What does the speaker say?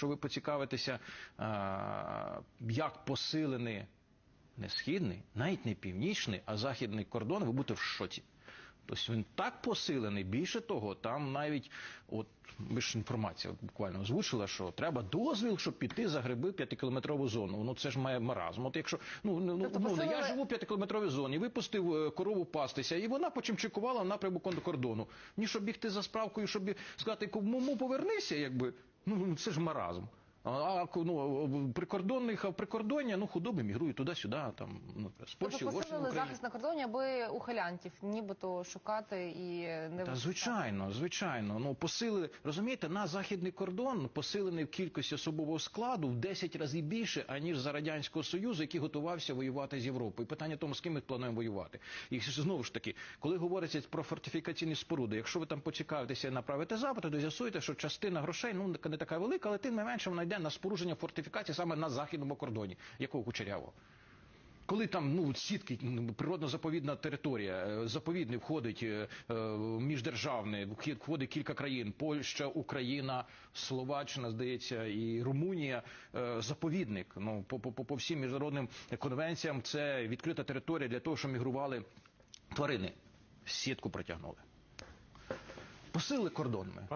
Якщо ви поцікавитеся, як посилений не східний, навіть не північний, а західний кордон, ви будете в шоці. Тобто він так посилений, більше того, там навіть, от ви ж інформація от буквально озвучила, що треба дозвіл, щоб піти за гриби п'ятикілометрову зону. Ну це ж має маразм. От якщо ну, ну, Тобто умовно, я живу в п'ятикілометровій зоні, випустив е, корову пастися, і вона почимчикувала в напрямку до кордону. Ні, щоб бігти за справкою, щоб сказати, кому повернися, якби ну це ж маразм. А, ну, прикордонних, а в прикордоння, ну худоби мігрують туди-сюди, там ну, з Польщі, Тобто посилили Україну. захист на кордоні, аби ухилянтів нібито шукати і не Та звичайно, звичайно. Ну посилили, розумієте, на західний кордон посилений в кількості особового складу в 10 разів більше, аніж за радянського союзу, який готувався воювати з Європою. Питання в тому, з ким ми плануємо воювати. І знову ж таки, коли говориться про фортифікаційні споруди, якщо ви там поцікавитеся і направите запити, то з'ясуєте, що частина грошей ну не така велика, але тим не менше вона йде на спорудження фортифікації саме на західному кордоні, якого кучерявого. Коли там ну сітки ну, природно-заповідна територія, е, заповідний входить е, е, міждержавний, входить кілька країн: Польща, Україна, Словаччина, здається, і Румунія. Заповідник. Ну по, по, по- всім міжнародним конвенціям це відкрита територія для того, щоб мігрували тварини. Сітку протягнули. Посили кордон ми.